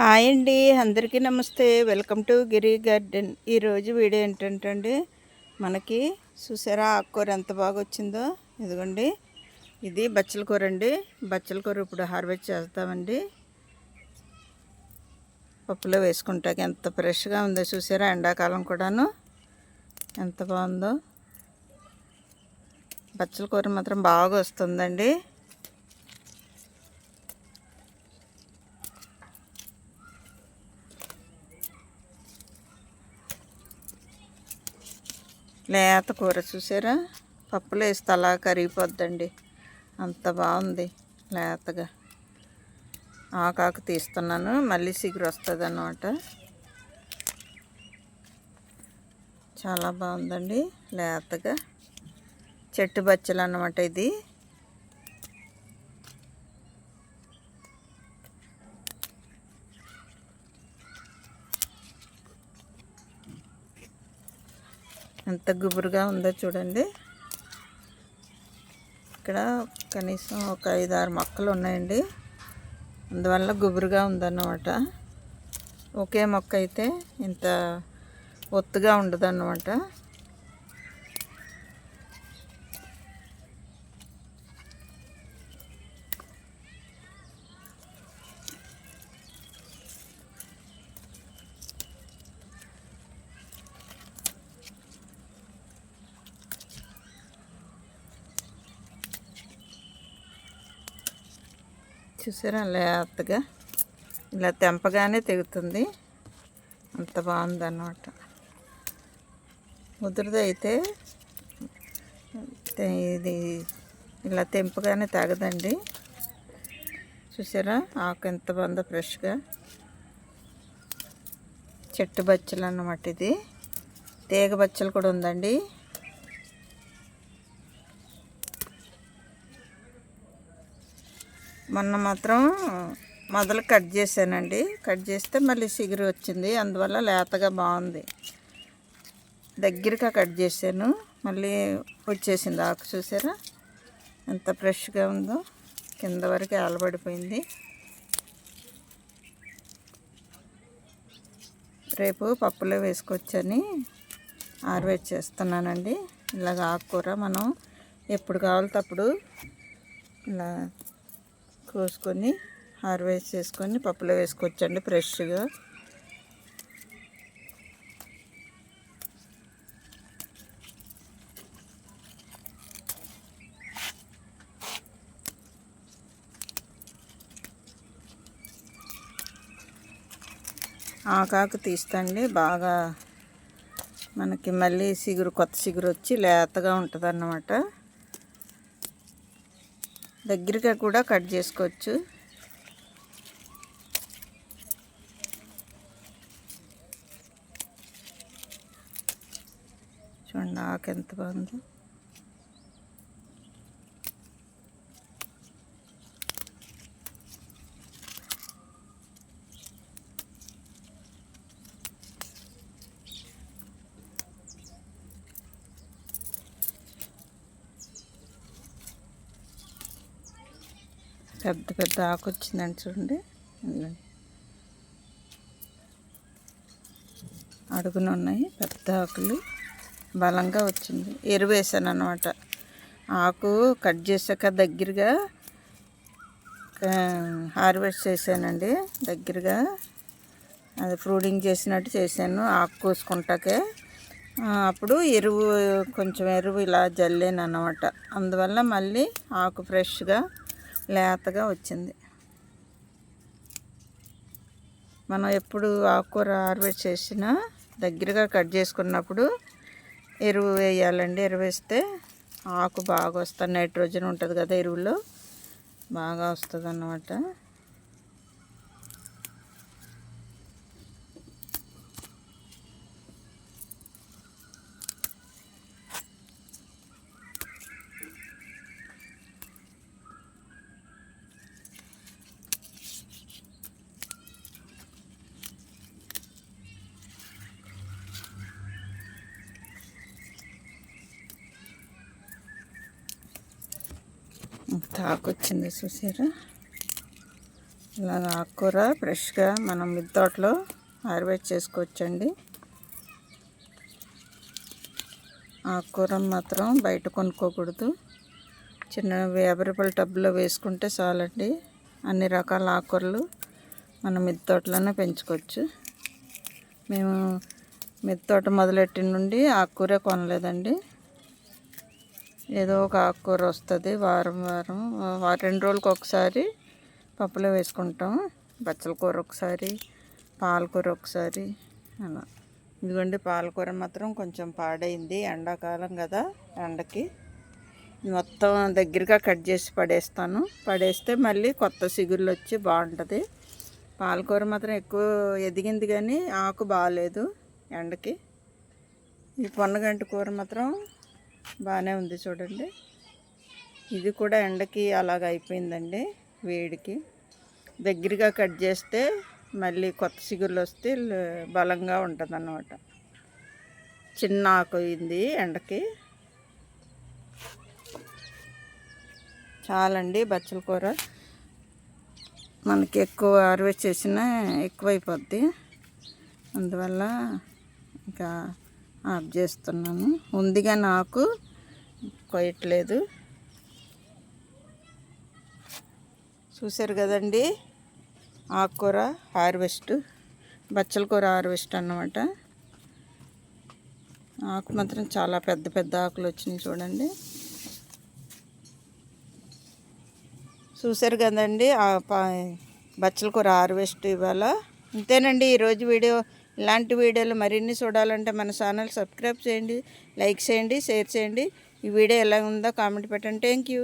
Hi అండి అందరికీ నమస్తే. Welcome to Giri garden. ఈరోజు వీడియో ఏంటంటే మనకి చూసారా ఆకుకూర ఎంత బాగా వచ్చిందో? ఇదిగోండి ఇది బచ్చల కూర అండి. బచ్చల కూర ఇప్పుడు హార్వెస్ట్ చేస్తామండి. పప్పులో వేసుకుంటాక ఎంత ఫ్రెష్గా ఉందో చూసారా? ఎండాకాలం కూడాను ఎంత బాగుందో. బచ్చల కూర మాత్రం బాగా వస్తుందండి. లేత కూర చూసారా? పప్పులు వేస్తే అలా కరిగిపోద్దండి. అంత బాగుంది లేతగా ఆకాకు తీస్తున్నాను మళ్ళీ సిగురు వస్తుంది అన్నమాట చాలా బాగుందండి లేతగా చెట్టు బచ్చలు అన్నమాట ఇది. ఎంత గుబురుగా ఉందో చూడండి. ఇక్కడ కనీసం ఒక ఐదు ఆరు మొక్కలు ఉన్నాయండి. అందువల్ల గుబురుగా ఉందన్నమాట. ఒకే మొక్క అయితే ఇంత ఒత్తుగా ఉండదు అన్నమాట చూసారా లేతగా ఇలా తెంపగానే తెగుతుంది. అంత బాగుంది అన్నమాట ఇది ఇలా తెంపగానే తాగదండి. చూసారా? ఆకు ఎంత బాగుందో ఫ్రెష్గా. చెట్టు బచ్చలు అన్నమాట ఇది. తీగ బచ్చలు కూడా ఉందండి. మొన్న మాత్రం మొదలు కట్ చేశానండి. కట్ చేస్తే మళ్ళీ సిగురు వచ్చింది. అందువల్ల లేతగా బాగుంది. దగ్గరగా కట్ చేశాను. మళ్ళీ వచ్చేసింది ఆకు చూసారా? ఎంత ఫ్రెష్గా ఉందో. కింద వరకు ఆలబడిపోయింది రేపు పప్పులో వేసుకొచ్చని ఆరువేట్ చేస్తున్నానండి. ఇలాగ ఆకుకూర మనం ఎప్పుడు కావాలితే అప్పుడు ఇలా కోసుకొని హార్వెస్ట్ చేసుకొని పప్పులో వేసుకోవచ్చండి ఫ్రెష్గా. ఆకాకు తీస్తండి బాగా మనకి మళ్ళీ సిగురు కొత్త సిగురు వచ్చి లేతగా ఉంటుంది అన్నమాట దగ్గరగా కూడా కట్ చేసుకోవచ్చు. చూడండి ఆకు ఎంత బాగుందో. పెద్ద పెద్ద ఆకు వచ్చిందండి చూడండి. అడుగున ఉన్నాయి పెద్ద ఆకులు. బలంగా వచ్చింది. ఎరువు వేసాను అనమాట ఆకు కట్ చేసాక దగ్గరగా హార్వెస్ట్ చేశానండి. దగ్గరగా అది ఫ్రూడింగ్ చేసినట్టు చేశాను ఆకు కోసుకుంటాకే. అప్పుడు ఎరువు కొంచెం ఎరువు ఇలా జల్లాను అన్నమాట అందువల్ల మళ్ళీ ఆకు ఫ్రెష్గా లేతగా వచ్చింది. మనం ఎప్పుడు ఆకుకూర హార్వెస్ట్ చేసినా దగ్గరగా కట్ చేసుకున్నప్పుడు ఎరువు వేయాలండి. ఎరువు వేస్తే ఆకు బాగా వస్తుంది. నైట్రోజన్ ఉంటుంది కదా ఎరువులో బాగా వస్తుంది అన్నమాట తాకొచ్చింది చూసారా? ఇలా ఆకుకూర ఫ్రెష్గా మనం మిద్దె తోటలో హార్వెస్ట్ చేసుకోవచ్చండి. ఆకుకూర మాత్రం బయట కొనుక్కోకూడదు. చిన్న యాభై టబ్లో వేసుకుంటే చాలండి. అన్ని రకాల ఆకుకూరలు మన మిద్దె తోటలోనే పెంచుకోవచ్చు. మేము మిద్దె తోట మొదలెట్టి నుండి ఆకుకూర కొనలేదండి. ఏదో ఒక ఆకుకూర వస్తుంది వారం వారం రెండు రోజులకు ఒకసారి పప్పులో వేసుకుంటాం. బచ్చల కూర ఒకసారి పాలకూర ఒకసారి అలా. ఇదిగోండి పాలకూర మాత్రం కొంచెం పాడైంది ఎండాకాలం కదా ఎండకి. మొత్తం దగ్గరగా కట్ చేసి పడేస్తాను. పడేస్తే మళ్ళీ కొత్త సిగుళ్ళు వచ్చి బాగుంటుంది. పాలకూర మాత్రం ఎక్కువ ఎదిగింది కానీ ఆకు బాగాలేదు ఎండకి. ఈ పొన్నగంటి కూర మాత్రం బాగానే ఉంది చూడండి. ఇది కూడా ఎండకి అలాగ అయిపోయిందండి వేడికి. దగ్గరగా కట్ చేస్తే మళ్ళీ కొత్త సిగుళ్ళు వస్తే బలంగా ఉంటుంది అన్నమాట చిన్న ఆకు అయింది ఎండకి. చాలండి బచ్చల కూర. మనకి ఎక్కువ హార్వెస్ట్ చేసినా ఎక్కువైపోద్ది. అందువల్ల ఇంకా ఆఫ్ చేస్తున్నాను. ఉందిగా నాకు కొయ్యట్లేదు చూశారు కదండి? ఆకుకూర హార్వెస్ట్ బచ్చల కూర హార్వెస్ట్ అన్నమాట. ఆకు మాత్రం చాలా పెద్ద పెద్ద ఆకులు వచ్చినాయి చూడండి. చూశారు కదండి? బచ్చల కూర హార్వెస్ట్ ఇవాళ. ఇంతేనండి ఈరోజు వీడియో. ఇలాంటి వీడియోలు మరిన్ని చూడాలంటే మన ఛానల్ సబ్స్క్రైబ్ చేయండి లైక్ చేయండి షేర్ చేయండి. ఈ వీడియో ఎలా ఉందో కామెంట్ పెట్టండి. Thank you